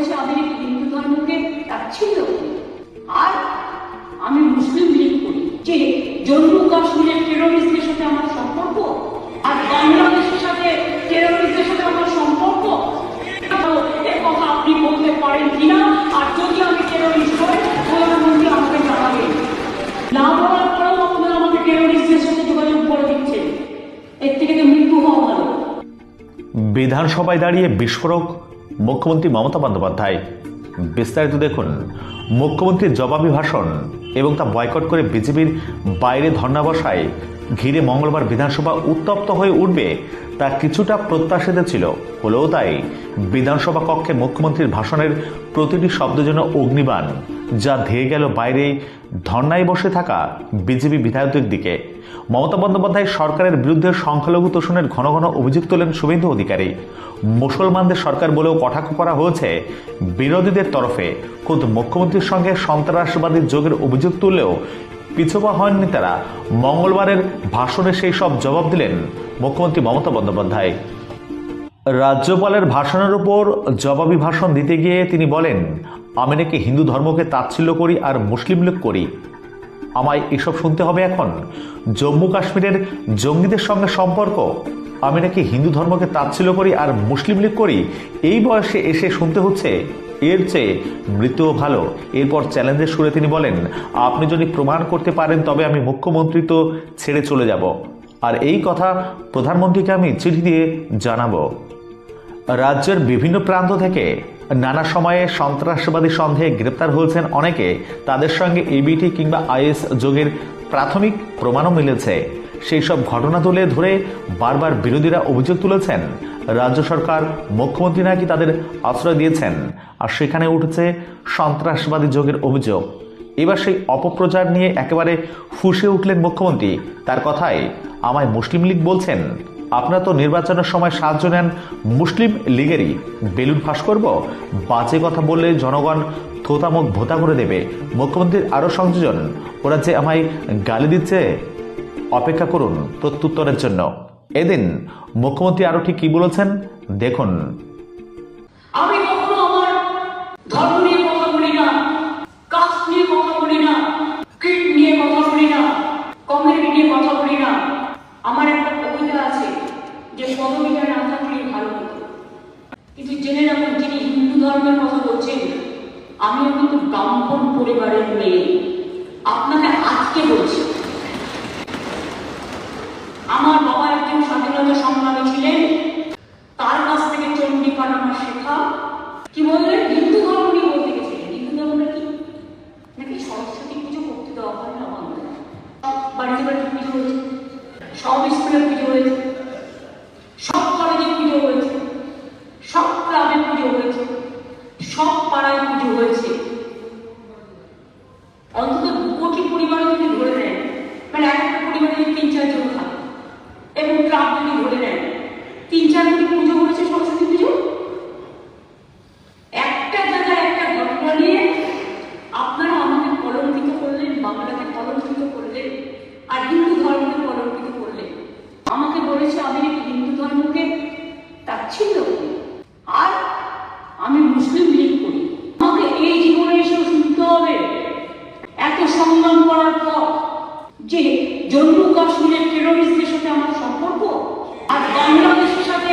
বলেছে আমি হিন্দু ধর্মকে তাচ্ছিল্য আর আমি মুসলিম লীগ করি। যে জম্মু কাশ্মীরের টেরোরিস্টদের সাথে আমার সম্পর্ক, আর বাংলাদেশের সাথে টেরোরিস্টদের সাথে আমার সম্পর্ক কথা আপনি বলতে পারেন কিনা? আর যদি আমি টেরোরিস্ট হই প্রধানমন্ত্রী আমাকে না বলার পরেও আপনারা আমাকে সাথে যোগাযোগ করে দিচ্ছেন। এর থেকে তো মৃত্যু হওয়া ভালো। বিধানসভায় দাঁড়িয়ে বিস্ফোরক মুখ্যমন্ত্রী মমতা বন্দ্যোপাধ্যায়। বিস্তারিত দেখুন মুখ্যমন্ত্রীর জবাবি ভাষণ এবং তা বয়কট করে বিজেপির বাইরে ধর্ণা বসায়। ঘিরে মঙ্গলবার বিধানসভা উত্তপ্ত হয়ে উঠবে তা কিছুটা প্রত্যাশিত ছিল। হলেও তাই বিধানসভা কক্ষে মুখ্যমন্ত্রীর ভাষণের প্রতিটি শব্দ যেন অগ্নিবাণ, যা ধেয়ে গেল বাইরে ধর্নায় বসে থাকা বিজেপি বিধায়কদের দিকে। মমতা বন্দ্যোপাধ্যায় সরকারের বিরুদ্ধে সংখ্যালঘু তোষণের ঘন ঘন অভিযোগ তোলেন শুভেন্দু অধিকারী। মুসলমানদের সরকার বলেও কটাক্ষ করা হয়েছে বিরোধীদের তরফে। খোদ মুখ্যমন্ত্রীর সঙ্গে সন্ত্রাসবাদীর যোগের অভিযোগ তুললেও পিছপা হননি তারা। মঙ্গলবারের ভাষণে সেই সব জবাব দিলেন মুখ্যমন্ত্রী মমতা বন্দ্যোপাধ্যায়। রাজ্যপালের ভাষণের উপর জবাবি ভাষণ দিতে গিয়ে তিনি বলেন, আমি নাকি হিন্দু ধর্মকে তাচ্ছিল্য করি আর মুসলিম লীগ করি। আমায় এসব শুনতে হবে এখন? জম্মু কাশ্মীরের জঙ্গিদের সঙ্গে সম্পর্ক? আমি নাকি হিন্দু ধর্মকে তাচ্ছিল্য করি আর মুসলিম লীগ করি? এই বয়সে এসে শুনতে হচ্ছে, এর চেয়ে মৃত্যুও ভালো। এরপর চ্যালেঞ্জের সুরে তিনি বলেন, আপনি যদি প্রমাণ করতে পারেন, তবে আমি মুখ্যমন্ত্রী তো ছেড়ে চলে যাব। আর এই কথা প্রধানমন্ত্রীকে আমি চিঠি দিয়ে জানাব। রাজ্যের বিভিন্ন প্রান্ত থেকে নানা সময়ে সন্ত্রাসবাদী সন্দেহে গ্রেপ্তার হয়েছেন অনেকে। তাদের সঙ্গে এবিটি কিংবা আইএস যোগের প্রাথমিক প্রমাণও মিলেছে। সেই সব ঘটনা তুলে ধরে বারবার বিরোধীরা অভিযোগ তুলেছেন। রাজ্য সরকার, মুখ্যমন্ত্রী নাকি তাদের আশ্রয় দিয়েছেন। আর সেখানে উঠেছে সন্ত্রাসবাদী যোগের অভিযোগ। এবার সেই অপপ্রচার নিয়ে একেবারে ফুসে উঠলেন মুখ্যমন্ত্রী। তার কথায় আমায় মুসলিম লীগ বলছেন আপনারা তো নির্বাচনের সময় সাহায্য নেন মুসলিম লীগেরই। বেলুন ফাঁস করব? বাজে কথা বললে জনগণ থোতামুখ ভোতা করে দেবে। মুখ্যমন্ত্রীর আরও সংযোজন, ওরা যে আমায় গালি দিচ্ছে, অপেক্ষা করুন প্রত্যুত্তরের জন্য। এদিন মুখ্যমন্ত্রী আরও ঠিক কি বলেছেন? দেখুন। আমি কখনো আমার ধর্ম নিয়ে কথা বলি না, কাস্ট নিয়ে কথা বলি না ক্রিট নিয়ে কথা বলি না, কমিউনিটি নিয়ে কথা বলি না। আমার একটা কবিতা আছে। যে পদবিটা না থাকলেই ভালো হতো। কিন্তু জেনে রাখুন যিনি হিন্দু ধর্মের কথা বলছেন, আমিও কিন্তু ব্রাহ্মণ পরিবারের মেয়ে। আপনাকে আজকে বলছি, আমার বাবা একজন স্বাধীনতা সংগ্রামী ছিলেন, তার কাছ থেকে চণ্ডীপাঠ আমার শেখা। কি বললেন হিন্দু ধর্ম নিয়ে বলতে গেছিলেন। হিন্দু ধর্মটা কি? নাকি সরস্বতী পুজো করতে দেওয়া হয় না বাড়িতে বাড়িতে পুজো হয়েছে। সব স্কুলে পুজো হয়েছে সব কলেজে পুজো হয়েছে সব ক্লাবে পুজো হয়েছে সব পাড়ায় পুজো হয়েছে অন্তত দু কোটি পরিবার যদি ধরে নেন মানে এক একটা পরিবারে যদি তিন চারজন থাকে এবং ক্লাব যদি ধরে নেন তিন চার কোটি পুজো হয়েছে সরস্বতী পুজো একটা জায়গায় একটা ঘটনা নিয়ে আপনারা আমাকে কলঙ্কিত করলেন বাংলাকে কলঙ্কিত করলেন আর হিন্দু ধর্মকে কলঙ্কিত করলেন আমাকে বলেছে আমি নাকি হিন্দু ধর্মকে তাচ্ছিল্য করি আর আমি মুসলিম লীগ করি আমাকে এই জীবনে এসেও শুনতে হবে এত সংগ্রাম করার পর যে জম্মু কাশ্মীরের টেরোরিস্টদের সাথে আমার সম্পর্ক আর বাংলাদেশের সাথে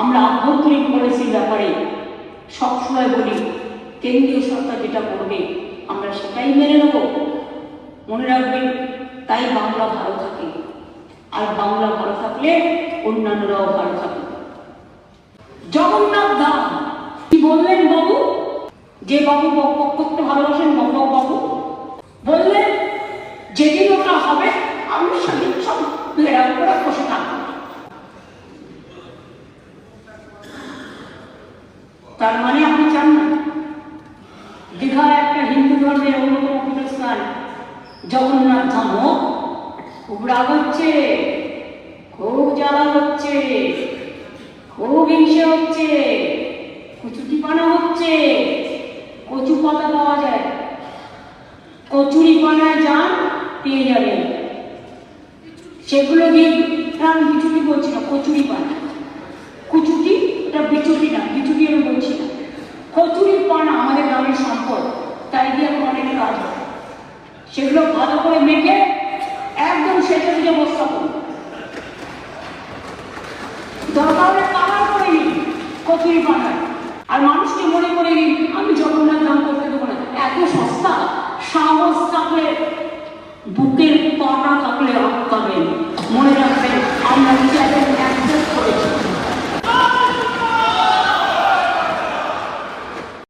আমরা আভ্যন্তরীণ পলিসির ব্যাপারে সবসময় বলি, কেন্দ্রীয় সরকার যেটা করবে, আমরা সেটাই মেনে নেব। মনে রাখবেন, তাই বাংলা ভালো থাকে। আর বাংলা ভালো থাকলে অন্যান্যরাও ভালো থাকে জগন্নাথ ধাম, কি বললেন বাবু? যে বাবু বক করতে ভালোবাসেন বক বাবু। বললেন, যেদিন ওটা হবে, আমি সেদিন সব ঘেরাও করে বসে থাকব তার মানে আপনি চান আমাদের অন্যতম পীঠস্থান জগন্নাথ ধাম। খুব রাগ হচ্ছে, খুব জ্বালা হচ্ছে, খুব হিংসে হচ্ছে কুচুটি পানা হচ্ছে, কচু পাতা পাওয়া যায়। কচুরি পানায় যান পেয়ে যাবেন সেগুলো দিয়ে আমি বিচুটি বলছি না কচুরি পানা কুচুটি এটা বিচুটি না বিচুটি আমি বলছি না। কচুরি পানা আমাদের গ্রামের সম্পদ, তাই দিয়ে এখন অনেক কাজ হয় সেগুলো ভালো করে মেখে একদম সেটা দিয়ে বস্তা করুন দরকার হলে কালার করে নিন, কচুরি পাহাড়। আর মানুষকে মনে করে নিন, আমি জগন্নাথ দাম করতে দেবো না। এত সস্তা, সাহস থাকলে